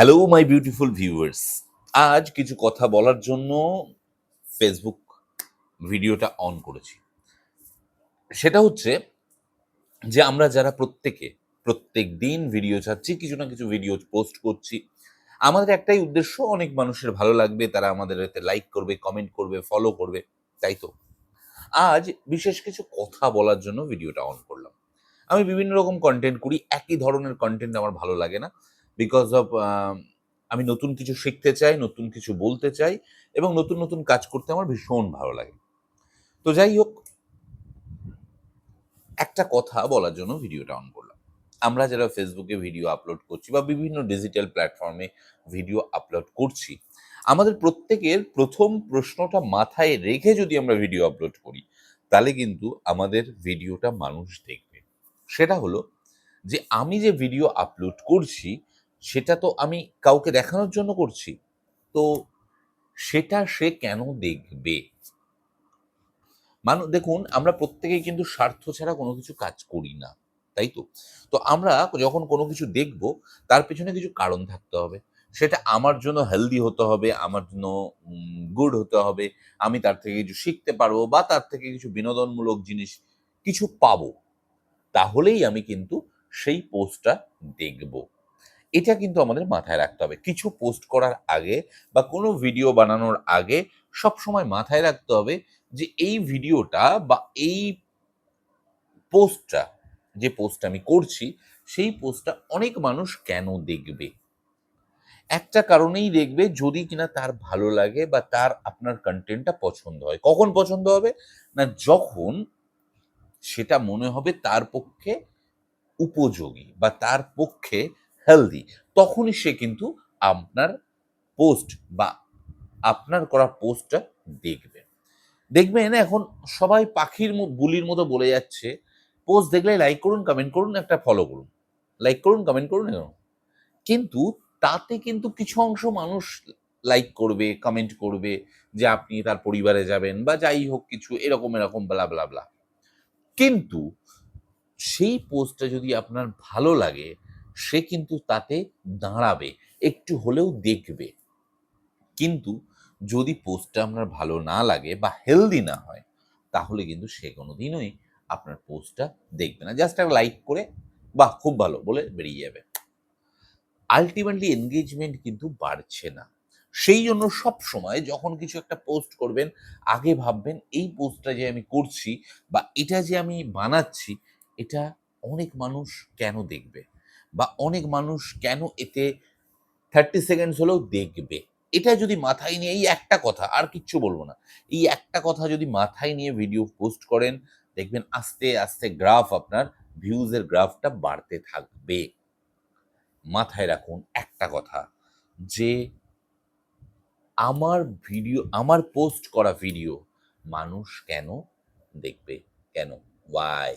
Hello my beautiful viewers আজ কিছু কথা বলার জন্য ফেসবুক ভিডিওটা অন করেছি। সেটা হচ্ছে যে আমরা যারা প্রত্যেকে প্রত্যেক দিন ভিডিও ছাড়ছি, কিছু না কিছু ভিডিও পোস্ট করছি, আমাদের একটাই উদ্দেশ্য অনেক মানুষের ভালো লাগবে, তারা আমাদের এতে লাইক করবে কমেন্ট করবে ফলো করবে, তাই তো? আজ বিশেষ কিছু কথা বলার জন্য ভিডিওটা অন করলাম। আমি বিভিন্ন রকম কন্টেন্ট করি, একই ধরনের কন্টেন্ট আমার ভালো লাগে না। বিকজ অফ আমি নতুন কিছু শিখতে চাই, নতুন কিছু বলতে চাই এবং নতুন নতুন কাজ করতে আমার ভীষণ ভালো লাগে। তো যাই হোক, একটা কথা বলার জন্য ভিডিওটা অন করলাম। আমরা যারা ফেসবুকে ভিডিও আপলোড করছি বা বিভিন্ন ডিজিটাল প্ল্যাটফর্মে ভিডিও আপলোড করছি, আমাদের প্রত্যেকের প্রথম প্রশ্নটা মাথায় রেখে যদি আমরা ভিডিও আপলোড করি, তাহলে কিন্তু আমাদের ভিডিওটা মানুষ দেখবে। সেটা হলো যে আমি যে ভিডিও আপলোড করছি সেটা তো আমি কাউকে দেখানোর জন্য করছি। তো সেটা সে কেন দেখবে? মানুষ দেখুন, আমরা প্রত্যেকেই কিন্তু স্বার্থ ছাড়া কোনো কিছু কাজ করি না, তাই তো? তো আমরা যখন কোনো কিছু দেখব, তার পেছনে কিছু কারণ থাকতে হবে। সেটা আমার জন্য হেলদি হতে হবে, আমার জন্য গুড হতে হবে, আমি তার থেকে কিছু শিখতে পারব বা তার থেকে কিছু বিনোদনমূলক জিনিস, কিছু পাবো। তাহলেই আমি কিন্তু সেই পোস্টটা দেখব। এটা কিন্তু আমাদের মাথায় রাখতে হবে। কিছু পোস্ট করার আগে বা কোনো ভিডিও বানানোর আগে সব সময় মাথায় রাখতে হবে যে এই ভিডিওটা বা এই পোস্টটা যে পোস্ট আমি করছি, সেই পোস্টটা অনেক মানুষ কেন দেখবে? একটা কারণেই দেখবে যদি কিনা তার ভালো লাগে বা তার আপনার কন্টেন্টটা পছন্দ হয়। কখন পছন্দ হবে? না যখন সেটা মনে হবে তার পক্ষে উপযোগী বা তার পক্ষে হেলদি তখনই সে কিন্তু আপনার পোস্ট বা আপনার করা পোস্টটা দেখবে। দেখবেন এখন সবাই পাখির বুলির মতো বলে যাচ্ছে পোস্ট দেখলে লাইক করুন কমেন্ট করুন, একটা ফলো করুন। লাইক করুন কমেন্ট করুন, এরকম। কিন্তু তাতে কিন্তু কিছু অংশ মানুষ লাইক করবে কমেন্ট করবে যে আপনি তার পরিবারে যাবেন বা যাই হোক কিছু, এরকম এরকম বলা বলা বলা কিন্তু সেই পোস্টটা যদি আপনার ভালো লাগে সে কিন্তু তাতে দাঁড়াবে, একটু হলেও দেখবে। কিন্তু যদি পোস্টটা আপনার ভালো না লাগে বা হেলদি না হয়, তাহলে কিন্তু সে কোনো দিনই আপনার পোস্টটা দেখবে না। জাস্ট একটা লাইক করে, বাহ, খুব ভালো, বলে বেরিয়ে যাবে। আলটিমেটলি এনগেজমেন্ট কিন্তু বাড়ছে না। সেই জন্য সব সময় যখন কিছু একটা পোস্ট করবেন, আগে ভাববেন এই পোস্টটা যে আমি করছি বা এটা যে আমি বানাচ্ছি, এটা অনেক মানুষ কেন দেখবে? বা অনেক মানুষ কেন এতে থার্টি সেকেন্ডস হলেও দেখবে? এটা যদি মাথায় নিয়ে, এই একটা কথা, আর কিচ্ছু বলব না। এই একটা কথা যদি মাথায় নিয়ে ভিডিও পোস্ট করেন, দেখবেন আস্তে আস্তে গ্রাফ আপনার ভিউজের গ্রাফটা বাড়তে থাকবে। মাথায় রাখুন একটা কথা, যে আমার ভিডিও আমার পোস্ট করা ভিডিও মানুষ কেন দেখবে? কেন? ওয়াই